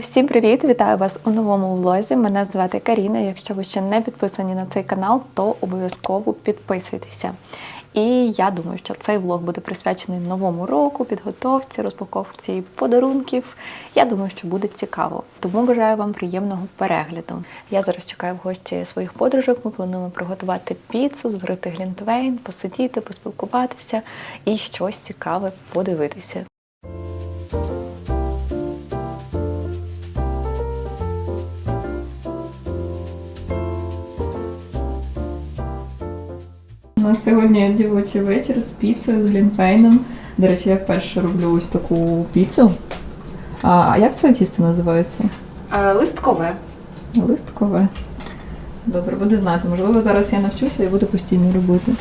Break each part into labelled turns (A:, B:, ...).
A: Всім привіт! Вітаю вас у новому влозі. Мене звати Каріна. Якщо ви ще не підписані на цей канал, то обов'язково підписуйтеся. І я думаю, що цей влог буде присвячений новому року, підготовці, розпаковці подарунків. Я думаю, що буде цікаво. Тому бажаю вам приємного перегляду. Я зараз чекаю в гості своїх подружок. Ми плануємо приготувати піцу, зварити глінтвейн, посидіти, поспілкуватися і щось цікаве подивитися. Нас сьогодні дівочий вечір з піцею, з глінтвейном. До речі, я вперше роблю ось таку піцу. А, як це тісто називається?
B: Е, Листкове.
A: Листкове. Добре, буду знати. Можливо, зараз я навчуся і буду постійно робити.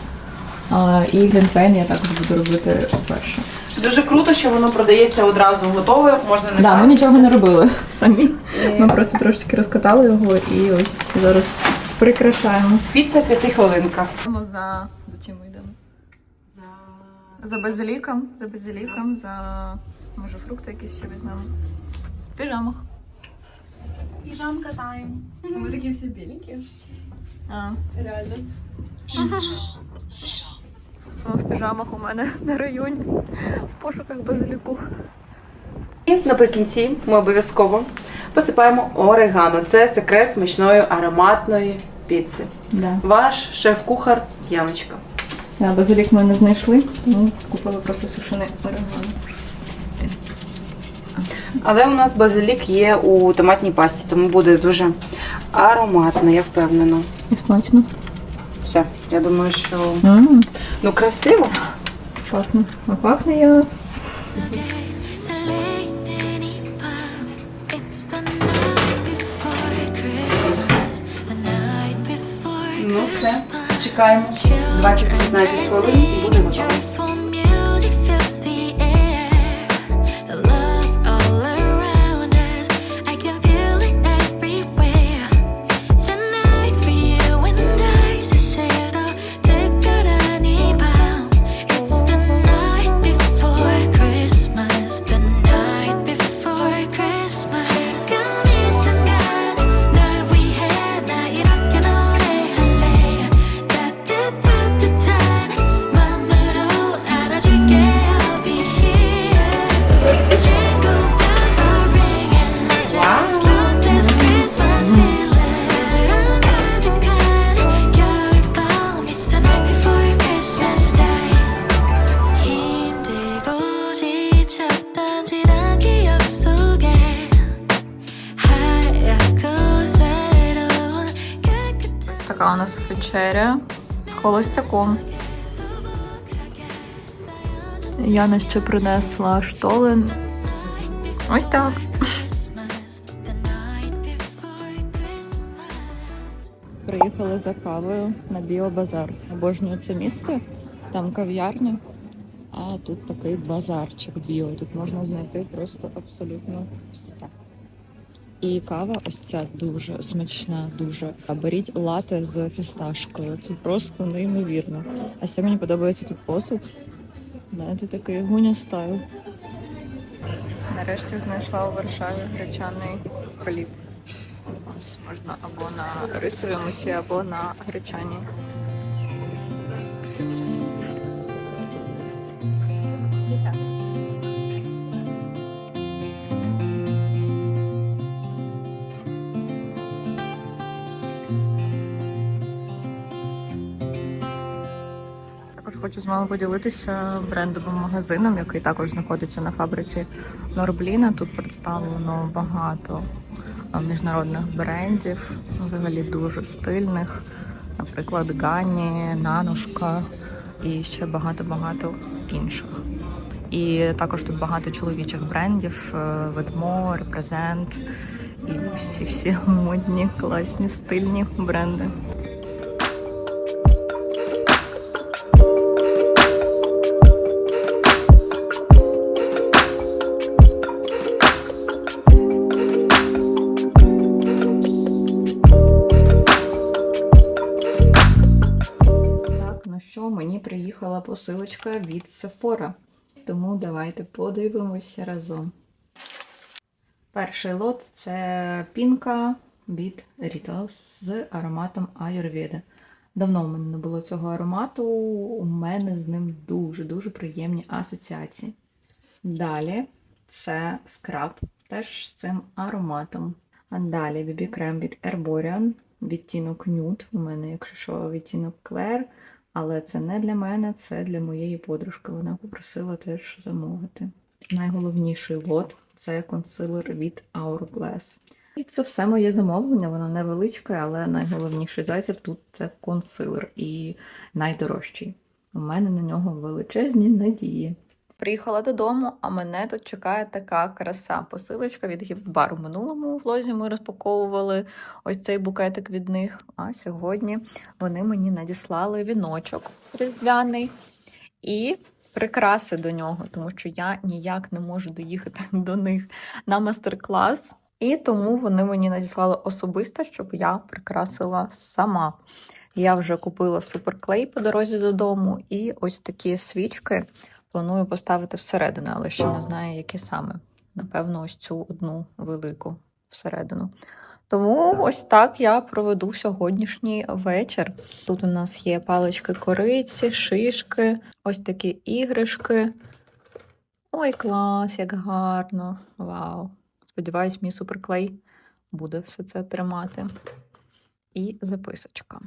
A: А, і глінтвейн я також буду робити вперше.
B: Дуже круто, що воно продається одразу готове, можна не
A: Да, ми нічого не робили самі.
B: І
A: Ми просто трошечки розкатали його і ось зараз прикрашаємо.
B: Піца п'ятихвилинка.
A: Йдемо за. За... Базиліком, за базиліком, за може фрукти якісь ще візьмемо. В піжамах.
B: Піжамка тайм.
C: Мы такие все беленькие.
A: А,
C: Реально.
A: о, в піжамах у мене на районі. В пошуках базиліку.
B: І наприкінці ми обов'язково посипаємо орегано. Це секрет смачної ароматної піци.
A: Да.
B: Ваш шеф-кухар Яночка.
A: Да, базилік ми не знайшли, тому купили просто сушений орегано.
B: Але у нас базилік є у томатній пасті, тому буде дуже ароматно, я впевнена.
A: І смачно.
B: Все, я думаю, що
A: М,
B: ну красиво.
A: Пахне. А пахне я.
B: Чекаємо 20-15 хвилин і будемо готово.
A: Яна ще принесла штолен. Ось так. Приїхали за кавою на біобазар. Обожнюю це місце. Там кав'ярня, а тут такий базарчик біо. Тут можна знайти просто абсолютно все. І кава ось ця дуже смачна, дуже. А беріть лате з фісташкою. Це просто неймовірно. А ще мені подобається тут посуд. Знаєте, такий гуня стайл. Нарешті знайшла у Варшаві гречаний хліб. Ось можна або на рисовій муці, або на гречаній. Хочу з вами поділитися брендовим магазином, який також знаходиться на фабриці Норбліна. Тут представлено багато міжнародних брендів, взагалі дуже стильних, наприклад, Гані, Нанушка і ще багато-багато інших. І також тут багато чоловічих брендів: е, Ведмо, Репрезент і всі всі модні, класні, стильні бренди. Посилочка від Sephora. Тому давайте подивимося разом. Перший лот це пінка від Rituals з ароматом Ayurveda. Давно в мене не було цього аромату, у мене з ним дуже-дуже приємні асоціації. Далі це скраб, теж з цим ароматом. А далі BB крем від Herborian, відтінок Nude. У мене, якщо що, відтінок Claire, але це не для мене, це для моєї подружки. Вона попросила теж замовити. Найголовніший лот це консилер від Hourglass. І це все моє замовлення, воно невеличке, але найголовніший засіб тут це консилер і найдорожчий. У мене на нього величезні надії. Приїхала додому, а мене тут чекає така краса. Посилочка від гіфтбар. У минулому влозі ми розпаковували ось цей букетик від них. А сьогодні вони мені надіслали віночок різдвяний і прикраси до нього, тому що я ніяк не можу доїхати до них на мастер-клас. І тому вони мені надіслали особисто, щоб я прикрасила сама. Я вже купила суперклей по дорозі додому, і ось такі свічки планую поставити всередину, але ще не знаю, які саме. Напевно, ось цю одну велику всередину. Тому ось так я проведу сьогоднішній вечір. Тут у нас є палички кориці, шишки, ось такі іграшки. Ой, клас, як гарно! Вау! Сподіваюсь, мій суперклей буде все це тримати. І записочка.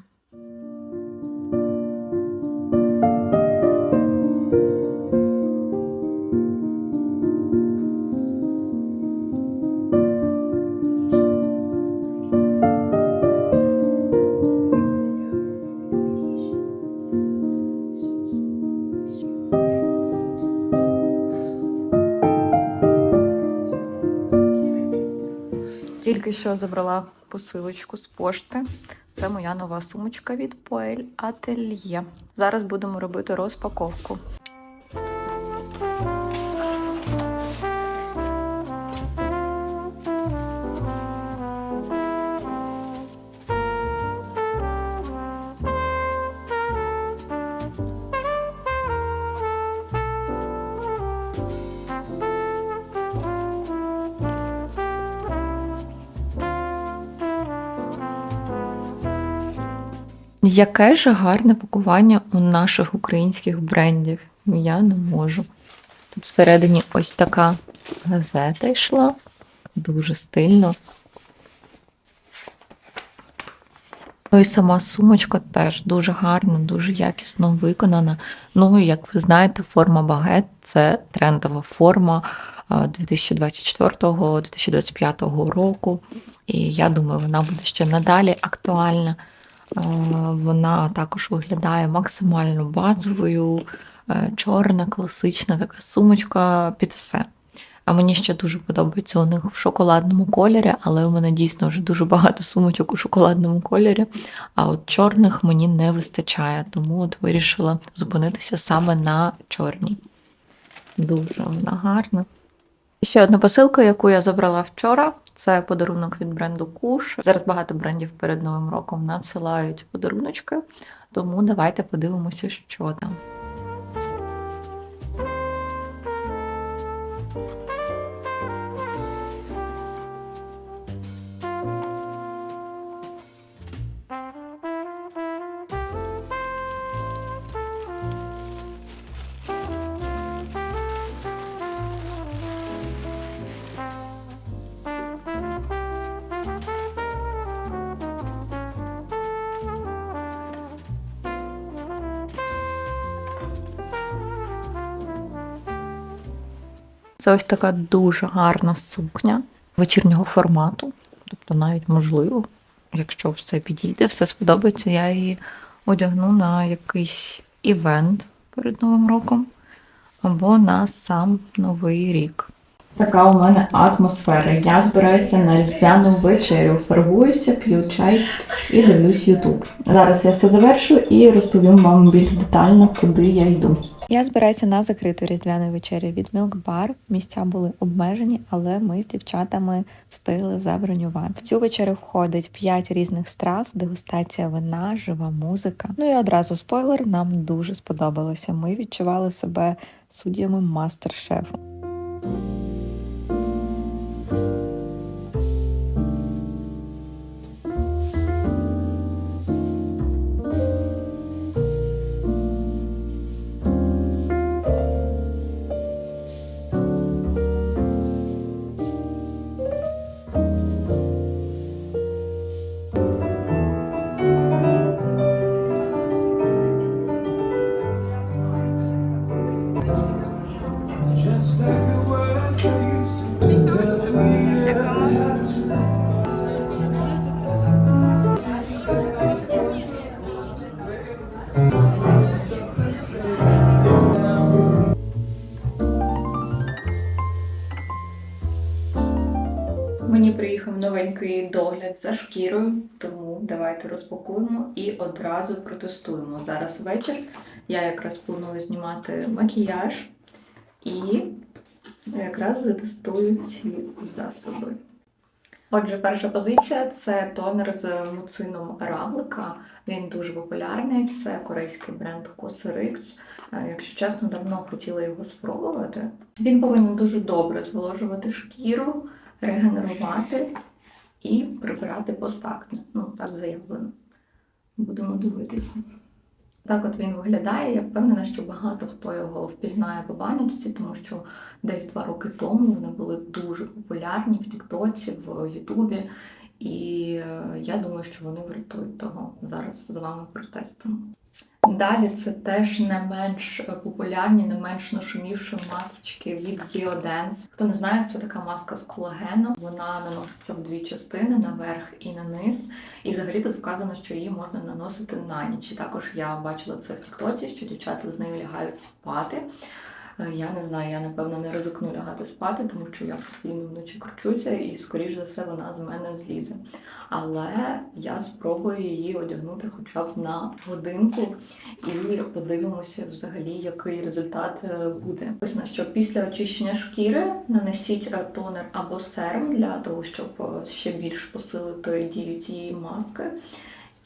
A: Що забрала посилочку з пошти. Це моя нова сумочка від Poel Atelier. Зараз будемо робити розпаковку. Яке ж гарне пакування у наших українських брендів. Я не можу. Тут всередині ось така газета йшла. Дуже стильно. Ну і сама сумочка теж дуже гарна, дуже якісно виконана. Ну, як ви знаєте, форма багет це трендова форма 2024-2025 року. І я думаю, вона буде ще надалі актуальна. Е, Вона також виглядає максимально базовою, е, чорна, класична така сумочка під все. А мені ще дуже подобається у них в шоколадному кольорі, але у мене дійсно вже дуже багато сумочок у шоколадному кольорі. А от чорних мені не вистачає, тому от вирішила зупинитися саме на чорній. Дуже вона гарна. Ще одна посилка, яку я забрала вчора, це подарунок від бренду Куш. Зараз багато брендів перед Новим роком надсилають подаруночки, тому давайте подивимося, що там. Це ось така дуже гарна сукня вечірнього формату. Тобто, навіть можливо, якщо все підійде, все сподобається, я її одягну на якийсь івент перед Новим роком або на сам Новий рік. Така у мене атмосфера. Я збираюся на різдвяну вечерю, фарбуюся, п'ю чай і дивлюсь Ютуб. Зараз я все завершу і розповім вам більш детально, куди я йду. Я збираюся на закриту різдвяну вечерю від Bar. Місця були обмежені, але ми з дівчатами встигли забронювати. В цю вечерю входить 5 різних страв, дегустація вина, жива музика. Ну і одразу спойлер, нам дуже сподобалося. Ми відчували себе суддями мастер-шефу. Приїхав догляд за шкірою, тому давайте розпакуємо і одразу протестуємо. Зараз вечір. Я якраз планую знімати макіяж і якраз затестую ці засоби. Отже, перша позиція це тонер з муцином равлика. Він дуже популярний. Це корейський бренд Cosrx. Е, Якщо чесно, давно хотіла його спробувати. Він повинен дуже добре зволожувати шкіру, регенерувати і прибирати постакне. Ну, так заявлено. Будемо дивитися. Так от він виглядає. Я впевнена, що багато хто його впізнає по баночці, тому що десь два роки тому вони були дуже популярні в Тіктоці, в Ютубі. І е, я думаю, що вони врятують того. Зараз з вами протестимо. Далі це теж не менш популярні, не менш нашумівші масочки від Biodance. Хто не знає, це така маска з колагеном. Вона наноситься в дві частини наверх і на низ. І взагалі тут вказано, що її можна наносити на ніч. І також я бачила це в Тіктоці, що дівчата з нею лягають спати. Е, Я не знаю, я напевно не ризикну лягати спати, тому що я постійно вночі кручуся, і скоріш за все вона з мене злізе. Але я спробую її одягнути хоча б на годинку і подивимося взагалі, який результат е, буде. Написано, що після очищення шкіри нанесіть е, тонер або серум для того, щоб ще більш посилити дію цієї маски.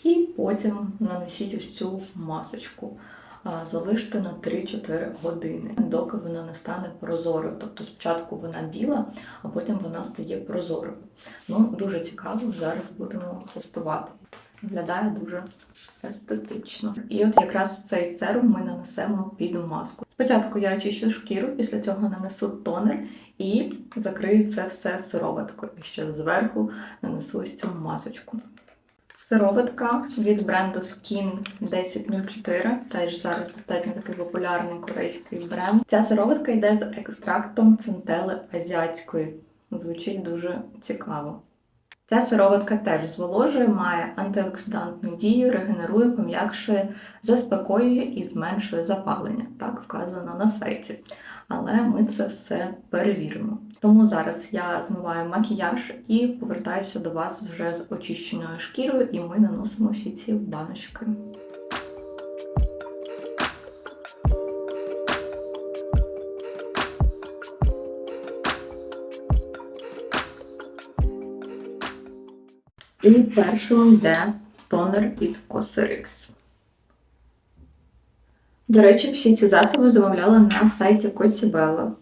A: І потім нанесіть ось цю масочку. Залиште на 3-4 години, доки вона не стане прозорою. Тобто спочатку вона біла, а потім вона стає прозорою. Ну, дуже цікаво, зараз будемо тестувати. Виглядає дуже естетично. І от якраз цей серум ми нанесемо під маску. Спочатку я очищу шкіру, після цього нанесу тонер і закрию це все сироваткою. І ще зверху нанесу ось цю масочку. Сироватка від бренду Skin 1004, теж зараз достатньо такий популярний корейський бренд. Ця сироватка йде з екстрактом центели азіатської. Звучить дуже цікаво. Ця сироватка теж зволожує, має антиоксидантну дію, регенерує, пом'якшує, заспокоює і зменшує запалення. Так вказано на сайті. Але ми це все перевіримо. Тому зараз я змиваю макіяж і повертаюся до вас вже з очищеною шкірою, і ми наносимо всі ці баночки. І першим йде тонер від Cosrx. До речі, всі ці засоби замовляла на сайті Коцібелла.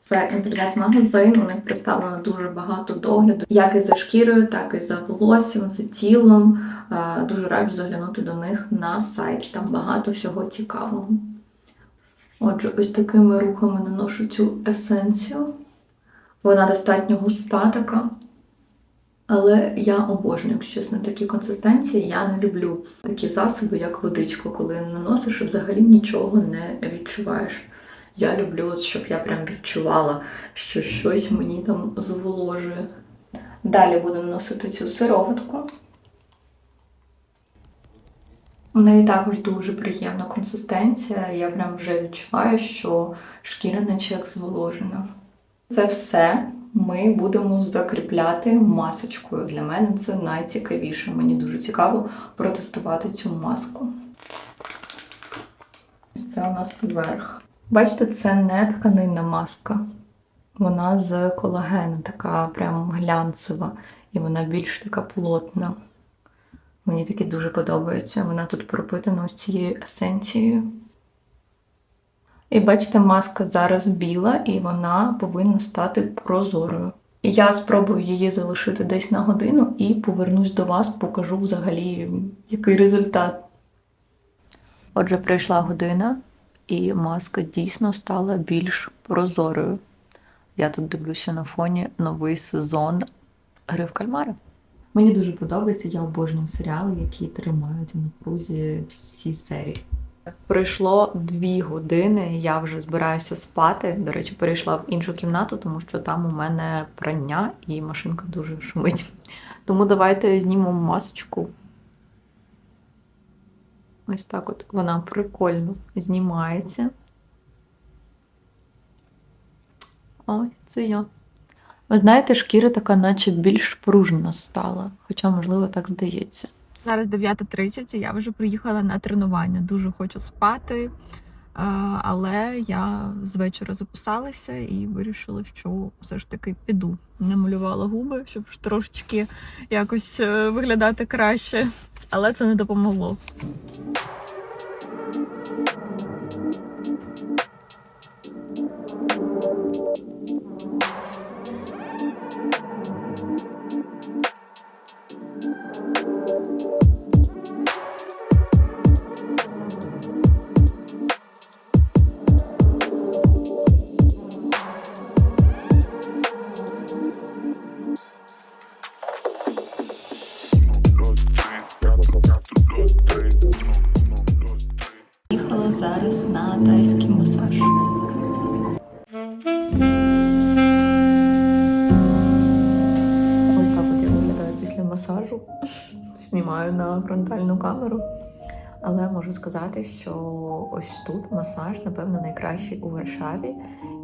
A: Це інтернет-магазин, у них представлено дуже багато догляду, як і за шкірою, так і за волоссям, за тілом. Е, Дуже раджу заглянути до них на сайт. Там багато всього цікавого. Отже, ось такими рухами наношу цю есенцію. Вона достатньо густа така. Але я обожнюю, якщо чесно, такі консистенції. Я не люблю такі засоби, як водичку, коли наносиш взагалі нічого не відчуваєш. Я люблю, щоб я прям відчувала, що щось мені там зволожує. Далі буду наносити цю сироватку. У неї також дуже приємна консистенція. Я прям вже відчуваю, що шкіра наче як зволожена. Це все ми будемо закріпляти масочкою. Для мене це найцікавіше. Мені дуже цікаво протестувати цю маску. Це у нас верх. Бачите, це не тканинна маска. Вона з колагену, така прям глянцева, і вона більш така плотна. Мені таке дуже подобається. Вона тут пропитана цією есенцією. І бачите, маска зараз біла, і вона повинна стати прозорою. І я спробую її залишити десь на годину і повернусь до вас, покажу взагалі, який результат. Отже, прийшла година, і маска дійсно стала більш прозорою. Я тут дивлюся на фоні новий сезон Гри в кальмари. Мені дуже подобається, я обожнюю серіали, які тримають у напрузі всі серії. Пройшло дві години, я вже збираюся спати. До речі, перейшла в іншу кімнату, тому що там у мене прання і машинка дуже шумить. Тому давайте знімемо масочку. Ось так от вона прикольно знімається. Ой, це я. Ви знаєте, шкіра така, наче більш пружна стала, хоча, можливо, так здається. Зараз 9.30, і я вже приїхала на тренування. Дуже хочу спати, але я з вечора записалася і вирішила, що все ж таки піду. Намалювала губи, щоб трошечки якось е, виглядати краще, але це не допомогло. Можу сказати, що ось тут масаж, напевно, найкращий у Варшаві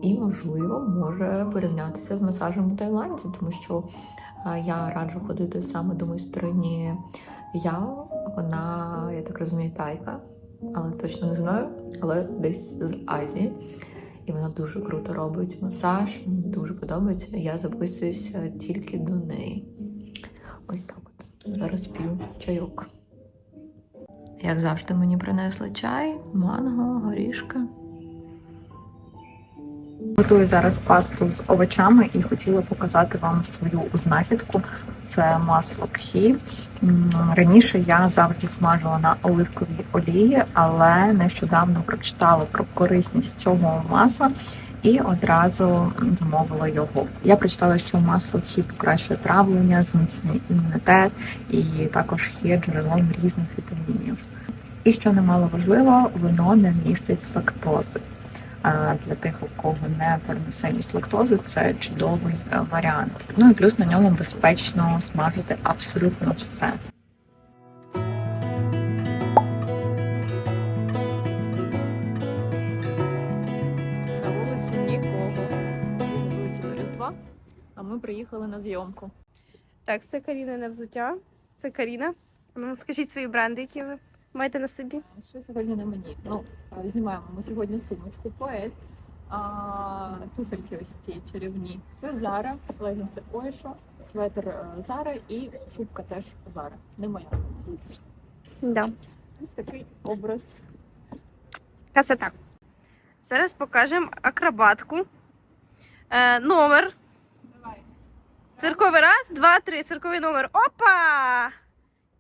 A: і, можливо, може порівнятися з масажем у Таїланді, тому що я раджу ходити саме до майстрині Яо. Вона, я так розумію, тайка, але точно не знаю, але десь з Азії. І вона дуже круто робить масаж, мені дуже подобається. Я записуюся тільки до неї. Ось так от. Зараз п'ю чайок. Як завжди, мені принесли чай, манго, горішка. Готую зараз пасту з овочами і хотіла показати вам свою знахідку. Це масло кхі. Раніше я завжди смажила на оливковій олії, але нещодавно прочитала про корисність цього масла і одразу замовила його. Я прочитала, що масло кхі покращує травлення, зміцнює імунітет і також є джерелом різних вітамінів. І що немало важливо, воно не містить лактози. Для тих, у кого не переносимість лактози, це чудовий е, варіант. Ну і плюс на ньому безпечно смажити абсолютно все. Зйомку.
D: Так, це Каріна не взуття. Це Каріна. Ну, скажіть свої бренди, які ви маєте на собі.
A: Що сьогодні на мені? Ну, знімаємо ми сьогодні сумочку поет. А, туфельки ось ці чарівні. Це Зара, легінси Ойшо, светр е, Зара і шубка теж Зара. Не моя.
D: Да.
A: Ось такий образ.
D: Красота. Зараз покажемо акробатку. Е, номер. Цирковий раз, два, три. Цирковий номер. Опа!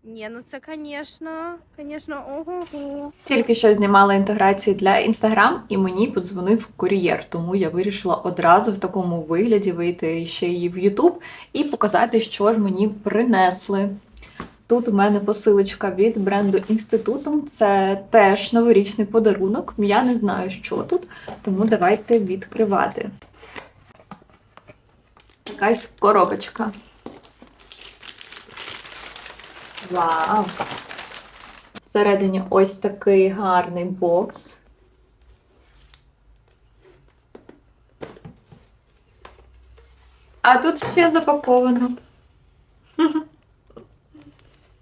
D: Ні, ну це, звісно, звісно, ого.
A: Тільки що знімала інтеграції для інстаграм, і мені подзвонив кур'єр, тому я вирішила одразу в такому вигляді вийти ще й в Ютуб і показати, що ж мені принесли. Тут у мене посилочка від бренду Інститутом. Це теж новорічний подарунок. Я не знаю, що тут, тому давайте відкривати. Якась коробочка. Вау! Всередині ось такий гарний бокс. А тут ще запаковано.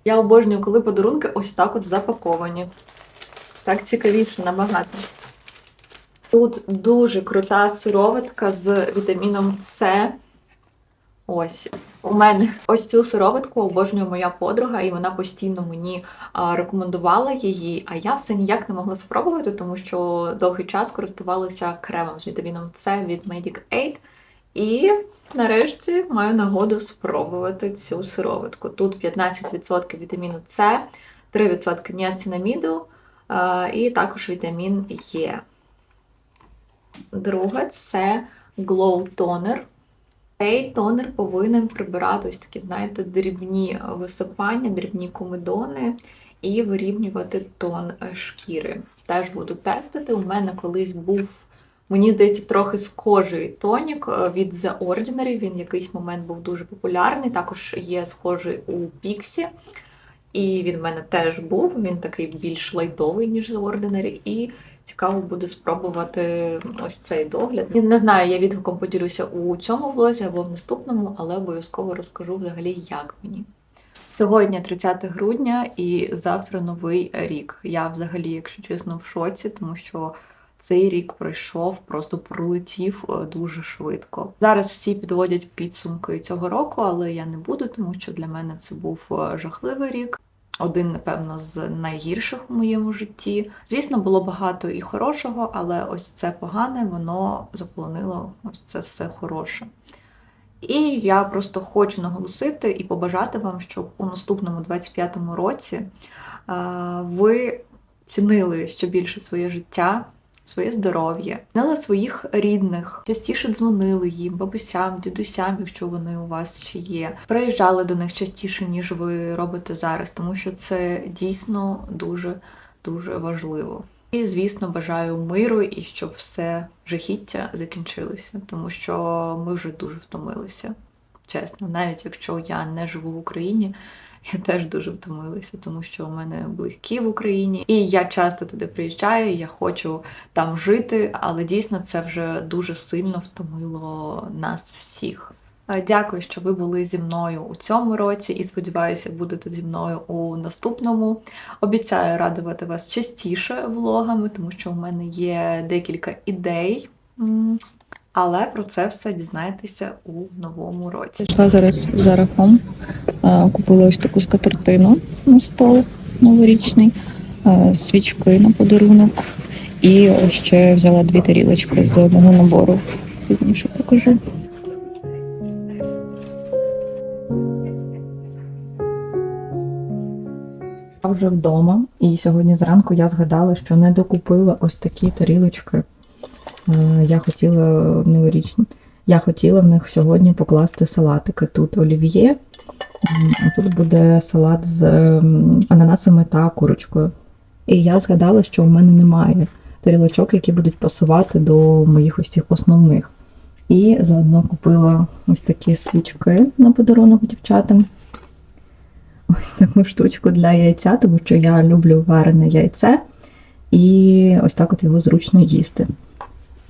A: Я обожнюю, коли подарунки ось так от запаковані. Так цікавіше набагато. Тут дуже крута сироватка з вітаміном С. Ось. У мене ось цю сироватку обожнює моя подруга, і вона постійно мені рекомендувала її, а я все ніяк не могла спробувати, тому що довгий час користувалася кремом з вітаміном С від Medic Aid. І нарешті маю нагоду спробувати цю сироватку. Тут 15% вітаміну С, 3% ніацинаміду і також вітамін Е. Друге це Glow Toner. Цей тонер повинен прибирати ось такі, знаєте, дрібні висипання, дрібні комедони і вирівнювати тон е, шкіри. Теж буду тестити. У мене колись був, мені здається, трохи схожий тонік е, від The Ordinary. Він в якийсь момент був дуже популярний. Також є схожий у Pixie. І він в мене теж був. Він такий більш лайтовий, ніж The Ordinary. І цікаво буде спробувати ось цей догляд. Не знаю, я відгуком поділюся у цьому влозі або в наступному, але обов'язково розкажу взагалі, як мені. Сьогодні 30 грудня і завтра новий рік. Я взагалі, якщо чесно, в шоці, тому що цей рік пройшов, просто пролетів е, дуже швидко. Зараз всі підводять підсумки цього року, але я не буду, тому що для мене це був е, жахливий рік. Один, напевно, з найгірших у моєму житті. Звісно, було багато і хорошого, але ось це погане, воно заполонило ось це все хороше. І я просто хочу наголосити і побажати вам, щоб у наступному 25-му році е, ви цінили ще більше своє життя, своє здоров'я, цінили своїх рідних, частіше дзвонили їм, бабусям, дідусям, якщо вони у вас ще є. Приїжджали до них частіше, ніж ви робите зараз, тому що це дійсно дуже дуже важливо. І, звісно, бажаю миру і щоб все жахіття закінчилося, тому що ми вже дуже втомилися. Чесно, навіть якщо я не живу в Україні, я теж дуже втомилася, тому що у мене близькі в Україні, і я часто туди приїжджаю, я хочу там жити, але дійсно це вже дуже сильно втомило нас всіх. Е, Дякую, що ви були зі мною у цьому році, і сподіваюся, будете зі мною у наступному. Обіцяю радувати вас частіше влогами, тому що у мене є декілька ідей. Але про це все дізнаєтеся у новому році.
E: Пішла зараз за рахом, е, купила ось таку скатертину на стол новорічний, е, свічки на подарунок і ще взяла дві тарілочки з мого набору. Пізніше покажу. Вже вдома, і сьогодні зранку я згадала, що не докупила ось такі тарілочки. Е, Я хотіла новорічні. Я хотіла в них сьогодні покласти салатики. Тут олів'є, а тут буде салат з ананасами та курочкою. І я згадала, що в мене немає тарілочок, які будуть пасувати до моїх ось цих основних. І заодно купила ось такі свічки на подарунок дівчатам. Ось таку штучку для яйця, тому що я люблю варене яйце, і ось так от його зручно їсти.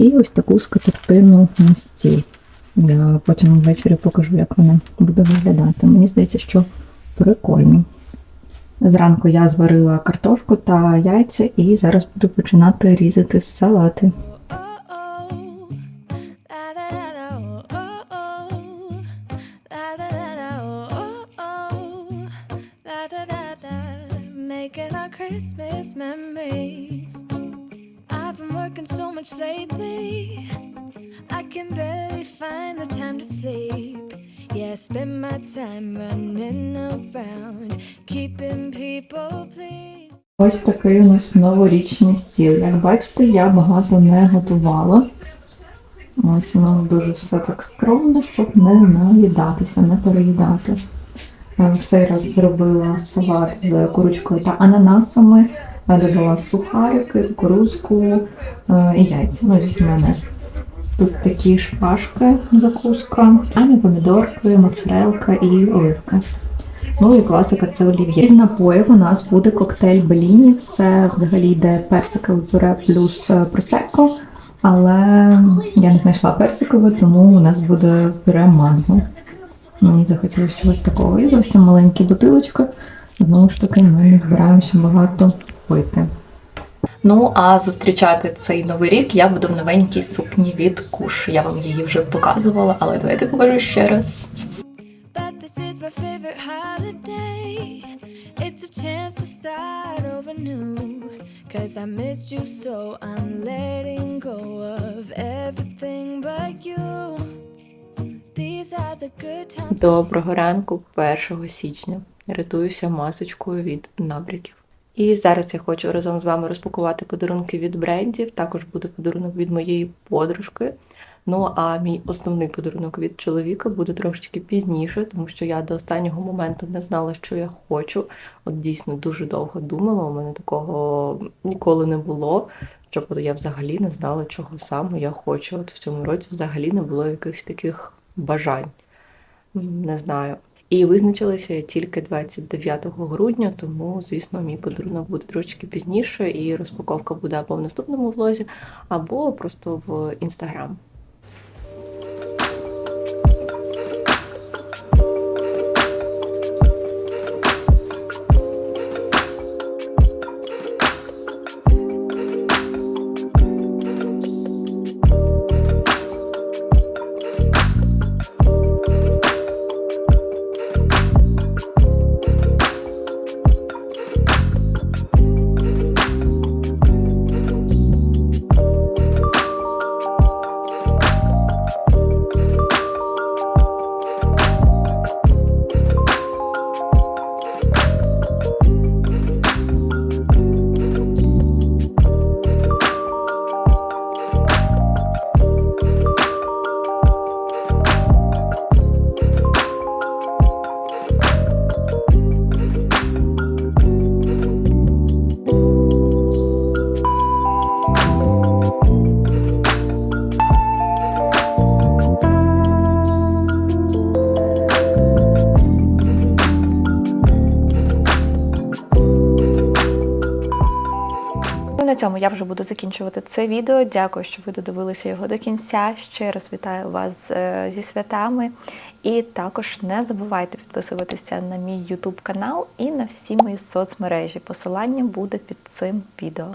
E: І ось таку скатертину на стіл. Я потім ввечері покажу, як вона буде виглядати. Мені здається, що прикольно. Зранку я зварила картошку та яйця, і зараз буду починати різати салати.
F: Christmas memories. Working so much lately. I can barely find the time to sleep. Yeah, I spend my time running around, keeping people pleased.
E: Ось такий у нас новорічний стіл. Як бачите, я багато не готувала. Ось у нас дуже все так скромно, щоб не наїдатися, не переїдати. В цей раз зробила салат з курочкою та ананасами, додала сухарики, кукурузку е, і яйця. Ну, звісно, майонез. Тут такі шпажки, закуска, самі помідорки, моцарелка і оливки. Ну і класика це олів'є. Із напоїв у нас буде коктейль Беліні. Це взагалі йде персикове пюре плюс е, просекко.
A: Але я не знайшла персикове, тому у нас буде пюре манго. Мені захотілося чогось такого. І зовсім маленькі бутилочки. Знову ж таки, ми не збираємося багато пити. Ну, а зустрічати цей новий рік я буду в новенькій сукні від Куш. Я вам її вже показувала, але давайте покажу ще раз.
F: Cause I missed you so I'm letting go of everything but you. These are the good times.
A: Доброго ранку, 1 січня. Рятуюся масочкою від набряків. І зараз я хочу разом з вами розпакувати подарунки від брендів. Також буде подарунок від моєї подружки. Ну а мій основний подарунок від чоловіка буде трошечки пізніше, тому що я до останнього моменту не знала, що я хочу. От дійсно дуже довго думала. У мене такого ніколи не було. Щоб я взагалі не знала, чого саме я хочу. От в цьому році взагалі не було якихось таких бажань. Не знаю. І визначилася я тільки 29 грудня, тому, звісно, мій подарунок буде трошки пізніше, і розпаковка буде або в наступному влозі, або просто в інстаграм.
G: Я вже буду закінчувати це відео. Дякую, що ви додивилися його до кінця. Ще раз вітаю вас е, зі святами. І також не забувайте підписуватися на мій YouTube канал і на всі мої соцмережі. Посилання буде під цим відео.